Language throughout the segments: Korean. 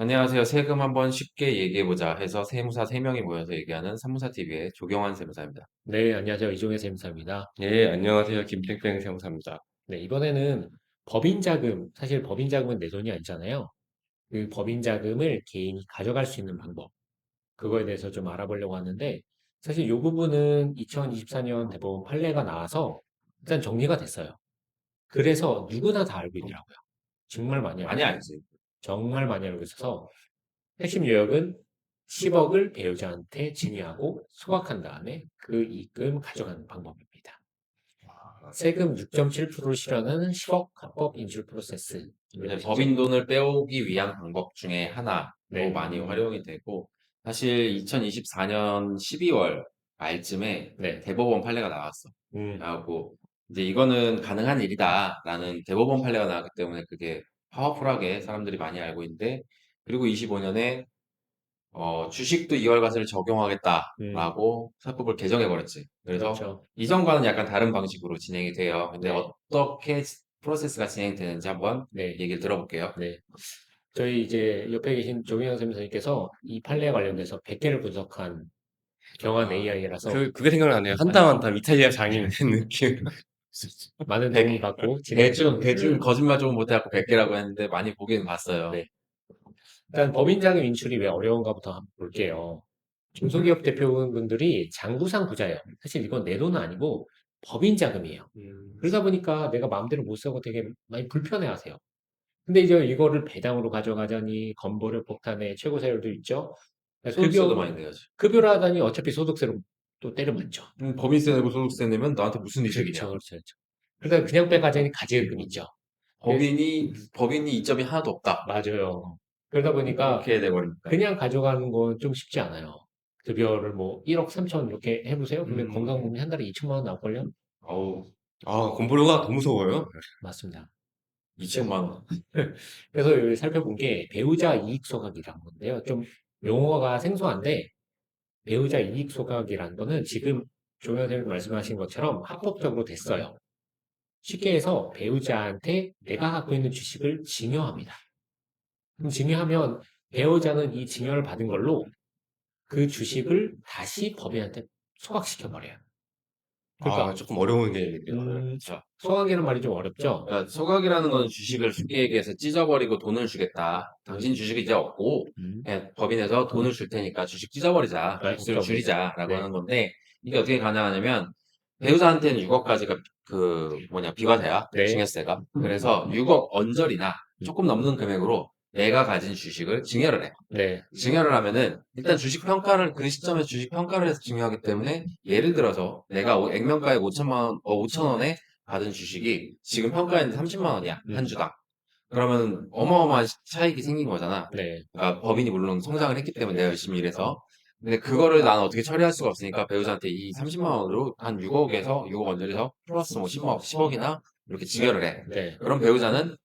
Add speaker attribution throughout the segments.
Speaker 1: 안녕하세요. 세금 한번 쉽게 얘기해보자 해서 세무사 3명이 모여서 얘기하는 산무사TV의 조경환 세무사입니다.
Speaker 2: 네, 안녕하세요. 이종혜 세무사입니다.
Speaker 3: 예, 안녕하세요. 김땡땡 세무사입니다.
Speaker 2: 네, 이번에는 법인 자금, 사실 법인 자금은 내 돈이 아니잖아요. 그 법인 자금을 개인이 가져갈 수 있는 방법, 그거에 대해서 좀 알아보려고 하는데, 사실 이 부분은 2024년 대법원 판례가 나와서 일단 정리가 됐어요. 그래서 누구나 다 알고 있더라고요. 정말 많이 알고
Speaker 1: 많이
Speaker 2: 있어요.
Speaker 1: 알지.
Speaker 2: 정말 많이 알고 있어서 핵심 요약은 10억을 배우자한테 증여하고 소각한 다음에 그 이익금 가져가는 방법입니다. 세금 6.7%를 실현하는 10억 합법 인출 프로세스.
Speaker 1: 법인 돈을 빼오기 위한 방법 중에 하나로
Speaker 2: 네.
Speaker 1: 많이 활용이 되고, 사실 2024년 12월 말쯤에
Speaker 2: 네.
Speaker 1: 대법원 판례가 나왔어.
Speaker 2: 음,
Speaker 1: 하고, 이제 이거는 가능한 일이다라는 대법원 판례가 나왔기 때문에 그게 파워풀하게 사람들이 많이 알고 있는데, 그리고 25년에 어, 주식도 이월과세를 적용하겠다라고 사법을 개정해 버렸지. 그래서
Speaker 2: 그렇죠.
Speaker 1: 이전과는 약간 다른 방식으로 진행이 돼요. 근데
Speaker 2: 네.
Speaker 1: 어떻게 프로세스가 진행되는지 한번
Speaker 2: 네.
Speaker 1: 얘기를 들어볼게요.
Speaker 2: 네. 저희 이제 옆에 계신 조경영 선생님께서 이 판례에 관련돼서 100개를 분석한 경한 AI라서
Speaker 3: 그, 그게 생각나네요. 한땀 한땀 이탈리아 장인 된 느낌.
Speaker 2: 많은
Speaker 1: 백-
Speaker 2: 도움을 받고 진행
Speaker 1: 대충, 대충 거짓말 조금 못해갖고 100개라고 했는데 많이 보기는 봤어요.
Speaker 2: 네. 일단 법인자금 인출이 왜 어려운가부터 한번 볼게요. 중소기업 대표분들이 장부상 부자예요. 사실 이건 내 돈은 아니고 법인 자금이에요. 그러다 보니까 내가 마음대로 못 쓰고 되게 많이 불편해하세요. 근데 이제 이거를 배당으로 가져가자니 건보료 폭탄에 최고 세율도 있죠.
Speaker 1: 소득세도
Speaker 2: 급여,
Speaker 1: 많이 내야지.
Speaker 2: 급여를 하다니 어차피 소득세로 또 때려맞죠.
Speaker 1: 음, 법인세 내고 소득세 내면 나한테 무슨 이득이냐.
Speaker 2: 그렇죠, 그렇죠, 그렇죠. 그러니까 그냥 빼가자니 가지금 있죠.
Speaker 1: 법인이, 법인이 이점이 하나도 없다.
Speaker 2: 맞아요. 그러다 보니까
Speaker 1: 이렇게 돼버리니까.
Speaker 2: 그냥 가져가는 건 좀 쉽지 않아요. 급여를 뭐 1억 3천 이렇게 해보세요. 근데
Speaker 1: 음.
Speaker 2: 건강보험이 한 달에 2천만 원 나올걸요?
Speaker 1: 어우,
Speaker 3: 아, 건보료가 더 무서워요.
Speaker 2: 맞습니다.
Speaker 1: 2천만 원.
Speaker 2: 그래서 여기 살펴본 게 배우자 이익 소각이라는 건데요. 좀 용어가 생소한데 배우자 이익 소각이라는 거는 지금 조현 선생님 말씀하신 것처럼 합법적으로 됐어요. 쉽게 해서 배우자한테 내가 갖고 있는 주식을 증여합니다. 그럼 증여하면 배우자는 이 증여를 받은 걸로 그 주식을 다시 법인한테 소각시켜 버려요. 그러니까
Speaker 3: 아, 조금 어려운 게
Speaker 2: 음,
Speaker 1: 그렇죠.
Speaker 2: 소각이라는 말이 좀 어렵죠.
Speaker 1: 그러니까 소각이라는 건 주식을 쉽게 얘기해서 찢어버리고 돈을 주겠다. 당신 주식이 이제 없고
Speaker 2: 음,
Speaker 1: 그냥 법인에서 돈을 줄 테니까 주식 찢어버리자.
Speaker 2: 네,
Speaker 1: 몫을
Speaker 2: 그렇죠.
Speaker 1: 줄이자라고
Speaker 2: 네.
Speaker 1: 하는 건데 이게 어떻게 가능하냐면 배우자한테는 6억까지가 그 뭐냐 비과세야
Speaker 2: 네.
Speaker 1: 증여세가 그래서 6억 언저리나 조금 넘는 금액으로 내가 가진 주식을 증여를 해.
Speaker 2: 네,
Speaker 1: 증여를 하면은 일단 주식 평가를 그 시점에 주식 평가를 해서 증여하기 때문에 예를 들어서 내가 오- 액면가액 5천만 원, 어, 5천 원에 받은 주식이 지금 평가에는 30만 원이야
Speaker 2: 음.
Speaker 1: 한 주당. 그러면 어마어마한 차익이 생긴 거잖아.
Speaker 2: 네,
Speaker 1: 그러니까 법인이 물론 성장을 했기 때문에 내가 열심히 일해서. 근데 그거를 나는 어떻게 처리할 수가 없으니까 배우자한테 이 30만 원으로 한 6억에서 6억 원들에서 플러스 뭐 10억, 10억이나 이렇게 증여를 해.
Speaker 2: 네.
Speaker 1: 그럼 배우자는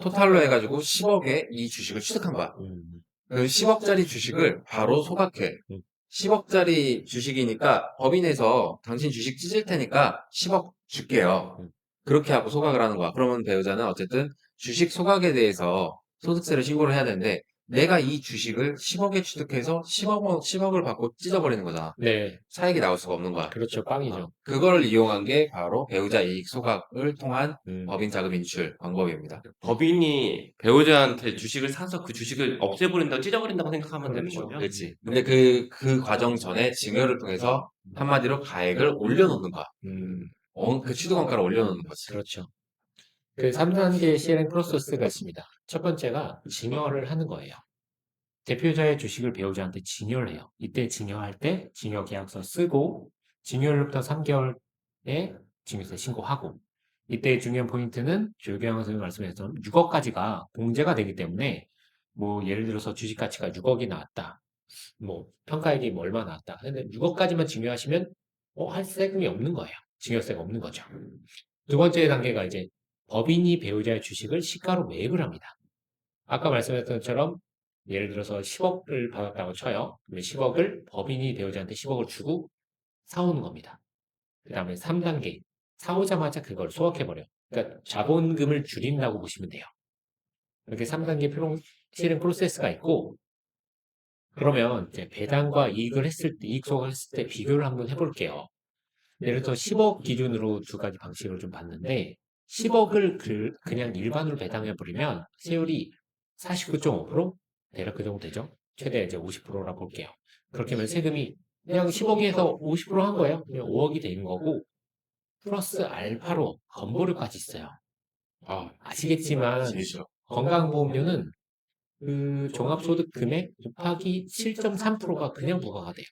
Speaker 1: 토탈로 해가지고 10억의 이 주식을 취득한 거야.
Speaker 2: 음,
Speaker 1: 그 10억짜리 주식을 바로 소각해.
Speaker 2: 음.
Speaker 1: 10억짜리 주식이니까 법인에서 당신 주식 찢을 테니까 10억 줄게요.
Speaker 2: 음.
Speaker 1: 그렇게 하고 소각을 하는 거야. 그러면 배우자는 어쨌든 주식 소각에 대해서 소득세를 신고를 해야 되는데 내가 이 주식을 10억에 취득해서 10억, 원- 10억을 받고 찢어버리는 거잖아.
Speaker 2: 네,
Speaker 1: 차익이 나올 수가 없는 거야.
Speaker 2: 그렇죠. 빵이죠.
Speaker 1: 어, 그걸 이용한 게 바로 배우자 이익 소각을 통한
Speaker 2: 음,
Speaker 1: 법인 자금 인출 방법입니다.
Speaker 3: 법인이 배우자한테 주식을 사서 그 주식을 없애버린다고 찢어버린다고 생각하면 되는
Speaker 2: 그렇죠.
Speaker 3: 거죠.
Speaker 1: 그렇지. 근데 그, 그 과정 전에 증여를 통해서 한마디로 가액을 올려놓는 거야.
Speaker 2: 음,
Speaker 1: 어, 그 취득원가를 올려놓는 거지.
Speaker 2: 그렇죠. 그 3단계 실행 프로세스가 있습니다. 첫 번째가 증여를 하는 거예요. 대표자의 주식을 배우자한테 증여를 해요. 이때 증여할 때 증여 계약서 쓰고 증여일로부터 3개월에 증여세 신고하고 이때 중요한 포인트는 조경환 선생님 말씀하셨던 6억까지가 공제가 되기 때문에 뭐 예를 들어서 주식 가치가 6억이 나왔다. 뭐 평가액이 뭐 얼마 나왔다. 근데 6억까지만 증여하시면 어, 할 세금이 없는 거예요. 증여세가 없는 거죠. 두 번째 단계가 이제 법인이 배우자의 주식을 시가로 매입을 합니다. 아까 말씀하셨던 것처럼 예를 들어서 10억을 받았다고 쳐요. 그러면 10억을 법인이 배우자한테 10억을 주고 사오는 겁니다. 그 다음에 3단계. 사오자마자 그걸 소각해버려. 그러니까 자본금을 줄인다고 보시면 돼요. 이렇게 3단계 실행 프로세스가 있고 그러면 이제 배당과 이익을 했을 때 이익 소각을 했을 때 비교를 한번 해볼게요. 예를 들어 10억 기준으로 두 가지 방식을 좀 봤는데 10억을 그, 그냥 일반으로 배당해 버리면 세율이 49.5% 대략 그 정도 되죠. 최대 이제 50%라 볼게요. 그렇게 하면 세금이 그냥 10억에서 50%한 거예요. 그냥 5억이 되는 거고 플러스 알파로 건보료까지 있어요.
Speaker 1: 아,
Speaker 2: 아시겠지만. 건강보험료는 그 종합소득 금액 곱하기 7.3%가 그냥 부과가 돼요.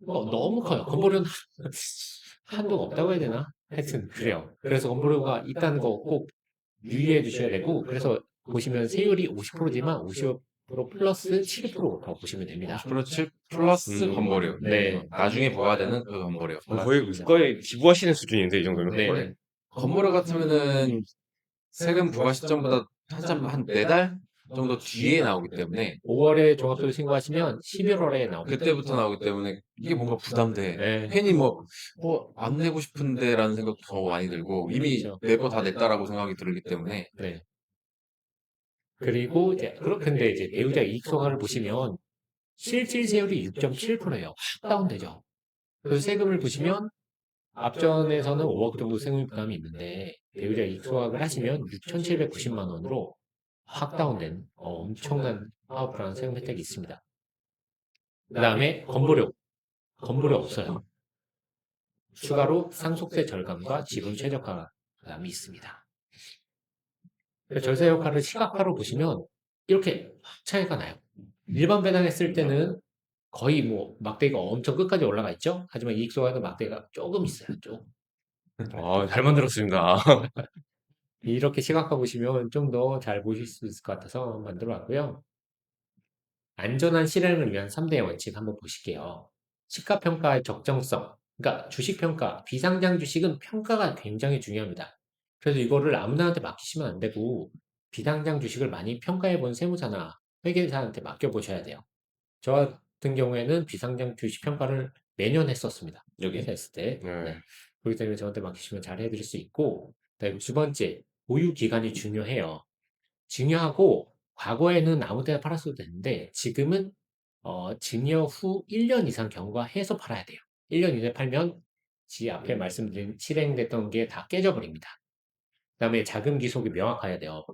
Speaker 2: 뭐 너무 커요. 건보료는 한도가 없다고 해야 되나? 하여튼 그래요. 그래서 건보료가 있다는 거 꼭 유의해 주셔야 되고 그래서 보시면 세율이 50%지만 50% 플러스 7%라고 보시면 됩니다.
Speaker 1: 50% 플러스
Speaker 3: 음.
Speaker 1: 건보료.
Speaker 2: 네.
Speaker 1: 나중에 부과되는 그 건보료.
Speaker 3: 거의 국가에 기부하시는 수준인데 이 정도면.
Speaker 2: 네.
Speaker 1: 네. 건보료 같으면은 세금 부과 시점보다 한참 한네 달 정도 뒤에 나오기 때문에
Speaker 2: 5월에 종합소득 신고하시면 11월에 나옵니다.
Speaker 1: 그때부터 나오기 때문에 이게 뭔가 부담돼.
Speaker 2: 네.
Speaker 1: 괜히 뭐, 뭐, 안 내고 싶은데라는 생각도 더 많이 들고, 이미
Speaker 2: 그렇죠.
Speaker 1: 내거 다 냈다라고 생각이 들기 때문에,
Speaker 2: 네. 그리고 이제 그렇 근데 이제 배우자 이익 소각을 보시면 실질 세율이 6.7%예요. 확 다운되죠. 그 세금을 보시면 앞전에서는 5억 정도 세금 부담이 있는데 배우자 이익 소각을 하시면 6,790만 원으로 확 다운된 어, 엄청난 파워풀한 세금 혜택이 있습니다. 그 다음에 건보료. 건보료 없어요. 추가로 상속세 절감과 지분 최저가감이 있습니다. 절세 효과를 시각화로 보시면 이렇게 확 차이가 나요. 일반 배당했을 때는 거의 뭐 막대가 엄청 끝까지 올라가 있죠. 하지만 이익 소각에도 막대가 조금 있어요. 좀
Speaker 3: 아, 잘 만들었습니다.
Speaker 2: 이렇게 시각화 보시면 좀 더 잘 보실 수 있을 것 같아서 만들어 왔고요. 안전한 실행을 위한 3대 원칙 한번 보실게요. 시가평가의 적정성. 그러니까 주식평가, 비상장 주식은 평가가 굉장히 중요합니다. 그래서 이거를 아무나한테 맡기시면 안 되고 비상장 주식을 많이 평가해 본 세무사나 회계사한테 맡겨보셔야 돼요. 저 같은 경우에는 비상장 주식 평가를 매년 했었습니다.
Speaker 1: 여기.
Speaker 2: 회사 있을 때.
Speaker 3: 네.
Speaker 2: 네. 그렇기 때문에 저한테 맡기시면 잘 해드릴 수 있고 그다음에 두 번째, 보유 기간이 중요해요. 중요하고 과거에는 아무 때나 팔았어도 되는데 지금은 어, 증여 후 1년 이상 경과해서 팔아야 돼요. 1년 이내 팔면 지 앞에 말씀드린 실행됐던 게 다 깨져버립니다. 그 다음에 자금 기속이 명확해야 돼요.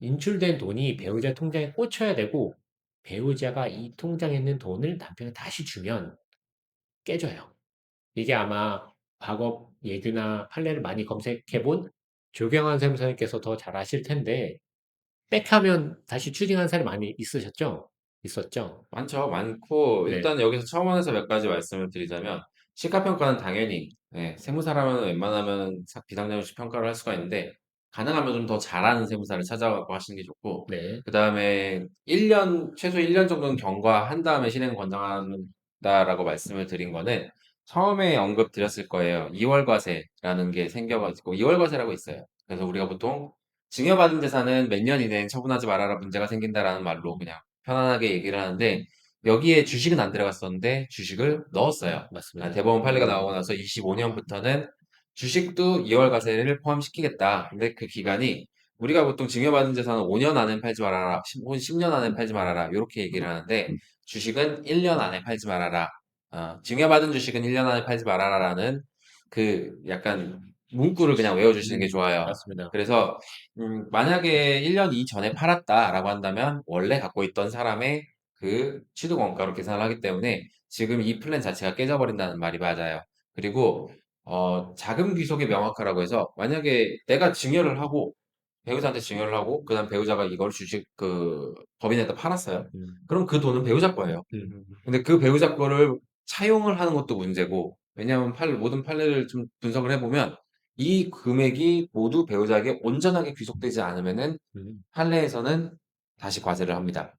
Speaker 2: 인출된 돈이 배우자 통장에 꽂혀야 되고 배우자가 이 통장에 있는 돈을 남편에 다시 주면 깨져요. 이게 아마 과거 예규나 판례를 많이 검색해 본 조경환 세무사님께서 더 잘 아실 텐데 빽하면 다시 추징한 사람이 많이 있으셨죠? 있었죠?
Speaker 1: 많죠. 많고,
Speaker 2: 네.
Speaker 1: 일단 여기서 첨언해서 몇 가지 말씀을 드리자면, 시가평가는 당연히, 예, 세무사라면 웬만하면 사- 비상장주식 평가를 할 수가 있는데, 가능하면 좀 더 잘하는 세무사를 찾아가고 하시는 게 좋고,
Speaker 2: 네.
Speaker 1: 그 다음에 1년, 최소 1년 정도는 경과한 다음에 실행 권장한다라고 말씀을 드린 거는 처음에 언급 드렸을 거예요. 2월 과세라는 게 생겨가지고, 2월 과세라고 있어요. 그래서 우리가 보통 증여받은 재산은 몇 년 이내엔 처분하지 말아라 문제가 생긴다라는 말로 그냥 편안하게 얘기를 하는데, 여기에 주식은 안 들어갔었는데 주식을 넣었어요.
Speaker 2: 맞습니다.
Speaker 1: 아, 대법원 판례가 나오고 나서 25년부터는 주식도 2월 과세를 포함시키겠다. 근데 그 기간이 우리가 보통 증여받은 재산은 5년 안에 팔지 말아라, 10, 년 안에 팔지 말아라, 이렇게 얘기를 하는데, 주식은 1년 안에 팔지 말아라. 어, 증여받은 주식은 1년 안에 팔지 말아라라는 그 약간 문구를 그냥 외워주시는 게 좋아요.
Speaker 2: 맞습니다.
Speaker 1: 그래서 음, 만약에 1년 이전에 팔았다라고 한다면 원래 갖고 있던 사람의 그 취득 원가로 계산을 하기 때문에 지금 이 플랜 자체가 깨져버린다는 말이 맞아요. 그리고 어, 자금 귀속이 명확하라고 해서 만약에 내가 증여를 하고 배우자한테 증여를 하고 그다음 배우자가 이걸 주식 그 법인에다 팔았어요.
Speaker 2: 음,
Speaker 1: 그럼 그 돈은 배우자 거예요.
Speaker 2: 음,
Speaker 1: 근데 그 배우자 거를 차용을 하는 것도 문제고, 왜냐하면 판례, 모든 판례를 좀 분석을 해 보면, 이 금액이 모두 배우자에게 온전하게 귀속되지 않으면은
Speaker 2: 음.
Speaker 1: 판례에서는 다시 과세를 합니다.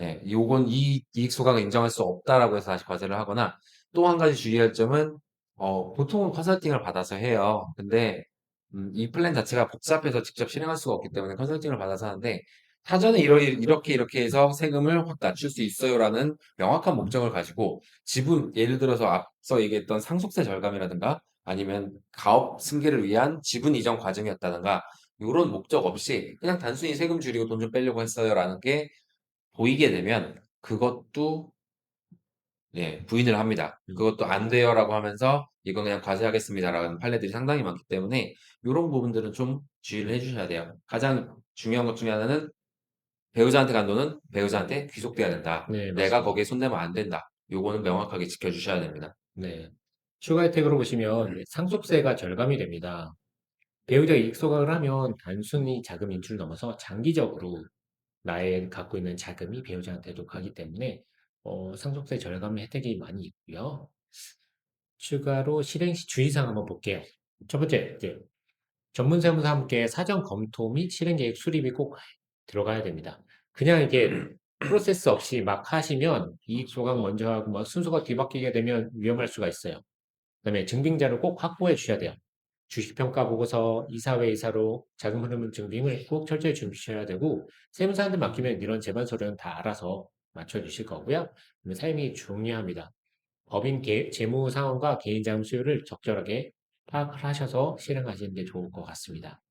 Speaker 1: 예, 요건 이 이익 소각을 인정할 수 없다라고 해서 다시 과세를 하거나, 또 한 가지 주의할 점은, 어, 보통은 컨설팅을 받아서 해요. 근데, 음, 이 플랜 자체가 복잡해서 직접 실행할 수가 없기 때문에 컨설팅을 받아서 하는데, 사전에 이러, 이렇게 이렇게 해서 세금을 확 낮출 수 있어요라는 명확한 목적을 가지고 지분, 예를 들어서 앞서 얘기했던 상속세 절감이라든가 아니면 가업 승계를 위한 지분 이전 과정이었다든가 이런 목적 없이 그냥 단순히 세금 줄이고 돈 좀 빼려고 했어요라는 게 보이게 되면 그것도 예, 부인을 합니다.
Speaker 2: 음.
Speaker 1: 그것도 안 돼요라고 하면서 이건 그냥 과세하겠습니다라는 판례들이 상당히 많기 때문에 이런 부분들은 좀 주의를 해주셔야 돼요. 가장 중요한 것 중에 하나는 배우자한테 간 돈은 배우자한테 귀속돼야 된다.
Speaker 2: 네,
Speaker 1: 내가
Speaker 2: 맞습니다.
Speaker 1: 거기에 손대면 안 된다. 요거는 명확하게 지켜주셔야 됩니다.
Speaker 2: 네. 추가 혜택으로 보시면 상속세가 절감이 됩니다. 배우자 이익 소각을 하면 단순히 자금 인출 넘어서 장기적으로 나의 갖고 있는 자금이 배우자한테도 가기 때문에 어, 상속세 절감 혜택이 많이 있고요. 추가로 실행 시 주의사항 한번 볼게요. 첫 번째, 이제 전문 세무사 함께 사전 검토 및 실행 계획 수립이 꼭 들어가야 됩니다. 그냥 이게 프로세스 없이 막 하시면 이익 소각 먼저 하고 막 순서가 뒤바뀌게 되면 위험할 수가 있어요. 그다음에 증빙자를 꼭 확보해 주셔야 돼요. 주식평가 보고서, 이사회 이사로 자금 흐름 증빙을 꼭 철저히 준비하셔야 되고 세무사한테 맡기면 이런 재반 서류는 다 알아서 맞춰 주실 거고요. 그다음에 사임이 중요합니다. 법인 개- 재무 상황과 개인 자금 수요를 적절하게 파악을 하셔서 실행하시는 게 좋을 것 같습니다.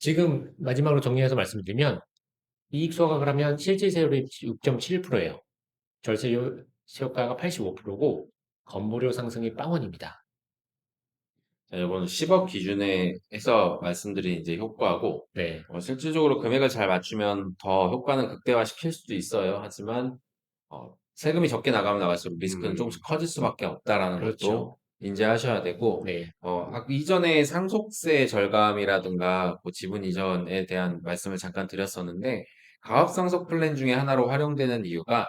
Speaker 2: 지금 마지막으로 정리해서 말씀드리면 이익 소각을 하면 실질세율이 6.7%예요. 절세 효과가 85%고 건보료 상승이 빵원입니다.
Speaker 1: 자, 이건 10억 기준에 해서 말씀드린 이제 효과고
Speaker 2: 네,
Speaker 1: 어, 실질적으로 금액을 잘 맞추면 더 효과는 극대화시킬 수도 있어요. 하지만 어, 세금이 적게 나가면 나갈수록 리스크는
Speaker 3: 음.
Speaker 1: 조금씩 커질 수밖에 없다라는 것도
Speaker 2: 그렇죠.
Speaker 1: 인지하셔야 되고
Speaker 2: 네,
Speaker 1: 어, 아, 이전에 상속세 절감이라든가 뭐 지분 이전에 대한 말씀을 잠깐 드렸었는데 가압상속 플랜 중에 하나로 활용되는 이유가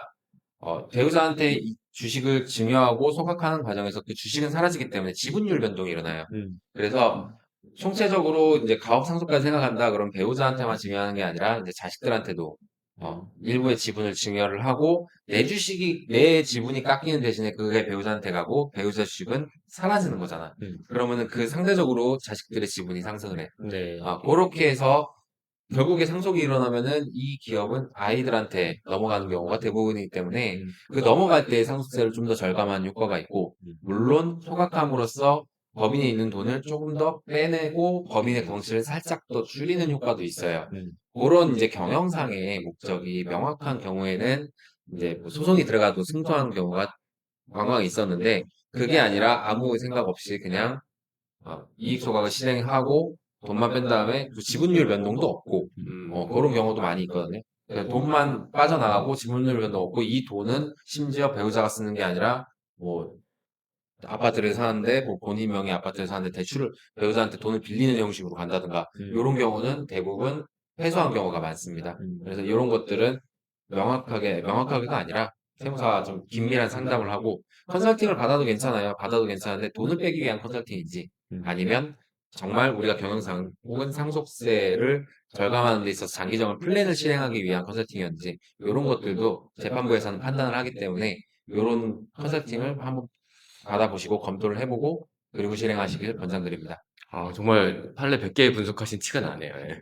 Speaker 1: 어, 배우자한테 이 주식을 증여하고 소각하는 과정에서 그 주식은 사라지기 때문에 지분율 변동이 일어나요.
Speaker 2: 음,
Speaker 1: 그래서 총체적으로 이제 가업상속까지 생각한다 그럼 배우자한테만 증여하는 게 아니라 이제 자식들한테도 어, 일부의 지분을 증여를 하고 내 주식이 내 지분이 깎이는 대신에 그게 배우자한테 가고 배우자 주식은 사라지는 거잖아.
Speaker 2: 음.
Speaker 1: 그러면은 그 상대적으로 자식들의 지분이 상승을 해.
Speaker 2: 네,
Speaker 1: 아, 그렇게 해서 결국에 상속이 일어나면은 이 기업은 아이들한테 넘어가는 경우가 대부분이기 때문에
Speaker 2: 음,
Speaker 1: 그 넘어갈 때 상속세를 좀 더 절감한 효과가 있고
Speaker 2: 음.
Speaker 1: 물론 소각함으로써 법인이 있는 돈을 조금 더 빼내고 법인의 덩치를 살짝 더 줄이는 효과도 있어요.
Speaker 2: 음,
Speaker 1: 그런 이제 경영상의 목적이 명확한 경우에는 이제 뭐 소송이 들어가도 승소하는 경우가 관광이 있었는데 그게 아니라 아무 생각 없이 그냥 어, 이익 소각을 실행하고 돈만 뺀 다음에 그 지분율 변동도 없고
Speaker 3: 음.
Speaker 1: 어, 그런 경우도 많이 있거든요. 그러니까 돈만 빠져나가고 지분율 변동 없고 이 돈은 심지어 배우자가 쓰는 게 아니라 뭐 아파트를 사는데 뭐 본인 명의 아파트를 사는데 대출을 배우자한테 돈을 빌리는 형식으로 간다든가
Speaker 2: 음.
Speaker 1: 이런 경우는 대부분 회수한 경우가 많습니다.
Speaker 2: 음.
Speaker 1: 그래서 이런 것들은 명확하게 명확하게가 아니라 세무사가 좀 긴밀한 상담을 하고 컨설팅을 받아도 괜찮아요. 받아도 괜찮은데 돈을 빼기 위한 컨설팅인지
Speaker 2: 음.
Speaker 1: 아니면 정말 우리가 경영상 혹은 상속세를 절감하는 데 있어서 장기적인 플랜을 실행하기 위한 컨설팅이었는지 이런 것들도 재판부에서는 판단을 하기 때문에 이런 컨설팅을 한번 받아보시고 검토를 해보고 그리고 실행하시길 권장드립니다.
Speaker 3: 아, 정말 판례 100개 분석하신 티가 나네요. 예.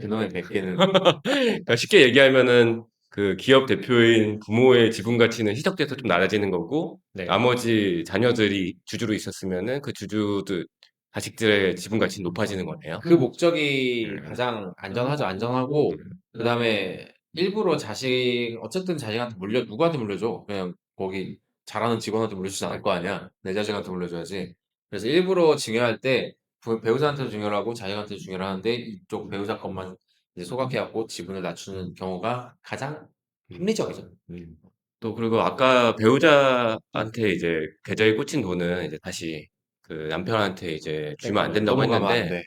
Speaker 1: 그놈의 100개는
Speaker 3: 그러니까 쉽게 얘기하면은 그 기업 대표인 부모의 지분 가치는 희석돼서 좀 낮아지는 거고
Speaker 2: 네,
Speaker 3: 나머지 자녀들이 주주로 있었으면은 그 주주들 자식들의 지분 가치는 높아지는 거네요.
Speaker 1: 그 목적이
Speaker 3: 음.
Speaker 1: 가장 안전하죠. 안전하고 그 다음에 일부러 자식 어쨌든 자식한테 물려 누구한테 물려줘? 그냥 거기 잘하는 직원한테 물려주지 않을 거 아니야. 내 자식한테 물려줘야지. 그래서 일부러 증여할 때 부- 배우자한테도 증여를 하고 자식한테도 증여를 하는데 이쪽 배우자 것만 이제 소각해갖고 지분을 낮추는 경우가 가장 합리적이죠.
Speaker 2: 음,
Speaker 3: 또 그리고 아까 배우자한테 이제 계좌에 꽂힌 돈은 이제 다시 그 남편한테 이제 주면 안 된다고
Speaker 1: 넘어가면 안
Speaker 3: 했는데
Speaker 1: 돼.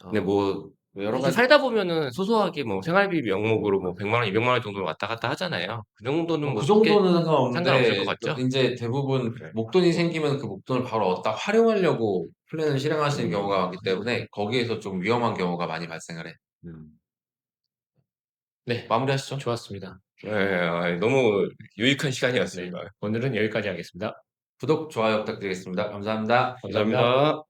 Speaker 1: 어,
Speaker 3: 근데 뭐
Speaker 1: 여러
Speaker 3: 이렇게
Speaker 1: 가지
Speaker 3: 살다 보면은 소소하게 뭐 생활비 명목으로 뭐 100만 원, 200만 원 정도 왔다 갔다 하잖아요. 그 정도는
Speaker 1: 뭐그
Speaker 3: 쉽게
Speaker 1: 정도는
Speaker 3: 상관없을 것 같죠?
Speaker 1: 이제 대부분
Speaker 3: 그래.
Speaker 1: 목돈이 생기면 그 목돈을 바로 얻다 활용하려고 플랜을 실행하시는
Speaker 3: 음.
Speaker 1: 경우가 많기 때문에 거기에서 좀 위험한 경우가 많이 발생을 해.
Speaker 2: 음.
Speaker 1: 네, 마무리하시죠.
Speaker 2: 좋았습니다.
Speaker 3: 예, 예, 너무 유익한 시간이었습니다.
Speaker 2: 오늘은 여기까지 하겠습니다.
Speaker 1: 구독, 좋아요 부탁드리겠습니다.
Speaker 2: 감사합니다.
Speaker 3: 감사합니다.